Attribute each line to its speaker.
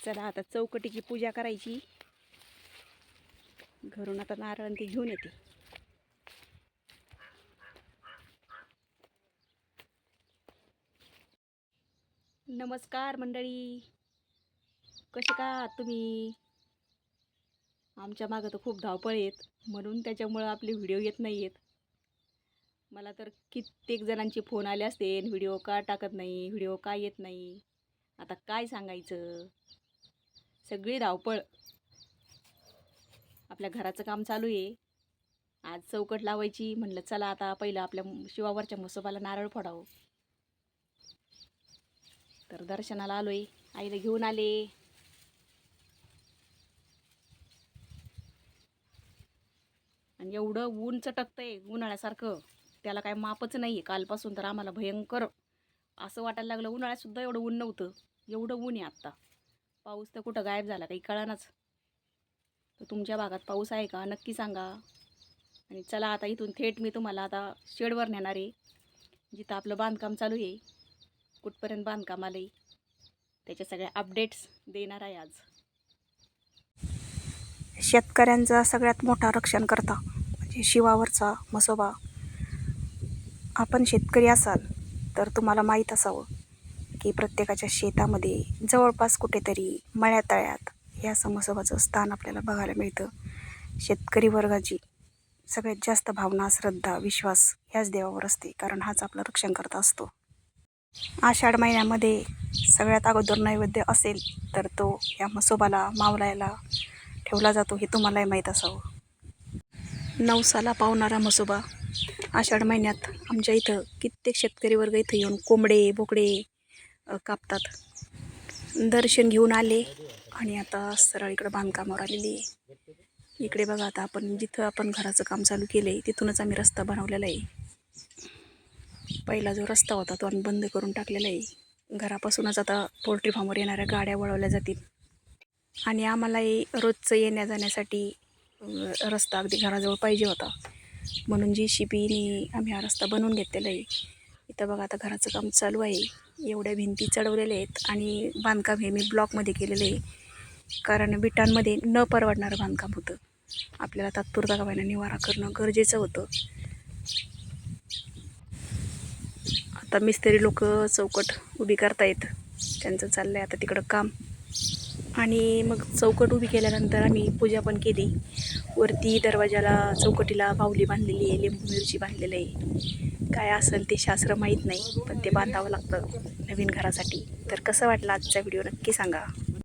Speaker 1: चला आता चौकटीची पूजा करायची. घरून आता नारळ ते घेऊन येते. नमस्कार मंडळी. कसे का तुम्ही? आमच्या मागं तर खूप धावपळ आहेत. म्हणून त्याच्यामुळं आपले व्हिडिओ येत नाही आहेत मला तर कित्येक जणांचे फोन आले असते व्हिडिओ का टाकत नाही व्हिडिओ का येत नाही? आता काय सांगायचं? सगळी धावपळ. आपल्या घराचं काम चालू आहे. आज चौकट लावायची. म्हणलं चला आता पहिलं आपल्या शिवावरच्या म्हसोबाला नारळ फोडावं. तर दर्शनाला आलोय. आईला घेऊन आले. आणि एवढं ऊन चटकतंय उन्हाळ्यासारखं. त्याला काय मापच नाही आहे कालपासून तर आम्हाला भयंकर असं वाटायला लागलं. उन्हाळ्यातसुद्धा एवढं ऊन नव्हतं. एवढं ऊन आहे आत्ता. पाऊस तर कुठं गायब झाला काही कळानाच. तर तुमच्या भागात पाऊस आहे का? नक्की सांगा. आणि चला आता इथून थेट मी तुम्हाला आता शेडवर नेणार आहे. जिथं आपलं बांधकाम चालू आहे. कुठपर्यंत बांधकाम आलं आहे त्याच्या सगळ्या अपडेट्स देणार आहे आज. शेतकऱ्यांचा सगळ्यात मोठा रक्षण करता म्हणजे शिवावरचा मसोबा आपण शेतकरी असाल तर तुम्हाला माहीत असावं. की प्रत्येकाच्या शेतामध्ये जवळपास कुठेतरी मळ्यातळ्यात या समसोबाचं स्थान आपल्याला बघायला मिळतं. शेतकरी वर्गाची सगळ्यात जास्त भावना श्रद्धा विश्वास ह्याच देवावर असते कारण हाच आपलं रक्षण करता असतो. आषाढ महिन्यामध्ये सगळ्यात अगोदर नैवेद्य असेल तर तो या मसोबाला मावलायला ठेवला जातो हे तुम्हालाही माहीत असावं. नवसाला पावणारा मसोबा. आषाढ महिन्यात आमच्या इथं कित्येक शेतकरी वर्ग इथं येऊन कोंबडे बोकडे कापतात. दर्शन घेऊन आले आणि आता सरळ इकडं बांधकामावर आलेली आहे. इकडे बघा आता आपण जिथं आपण घराचं काम चालू केलं आहे तिथूनच आम्ही रस्ता बनवलेला आहे. पहिला जो रस्ता होता तो आम्ही बंद करून टाकलेला आहे. घरापासूनच आता पोल्ट्री फार्मवर येणाऱ्या गाड्या वळवल्या जातील. आणि आम्हालाही रोजचं येण्या जाण्यासाठी रस्ता अगदी घराजवळ पाहिजे होता. म्हणून जी शिपीने आम्ही हा रस्ता बनवून घेतलेला आहे. इथं बघा आता घराचं काम चालू आहे. एवढ्या भिंती चढवलेल्या आहेत आणि बांधकाम हे मी ब्लॉकमध्ये केलेलं आहे. कारण विटांमध्ये न परवडणारं बांधकाम होतं. आपल्याला तात्पुरता का निवारा करणं गरजेचं होतं. आता मिस्त्री लोक चौकट उभी करतायत. त्यांचं चाललं आहे आता तिकडं काम. आणि मग चौकट उभी केल्यानंतर आम्ही पूजा पण केली. वरती दरवाजाला चौकटीला बाहुली बांधलेली आहे लिंबू मिरची बांधलेलं आहे. काय असेल ते शास्त्र माहीत नाही पण ते बांधावं लागतं नवीन घरासाठी. तर कसं वाटलं आजचा व्हिडिओ नक्की सांगा.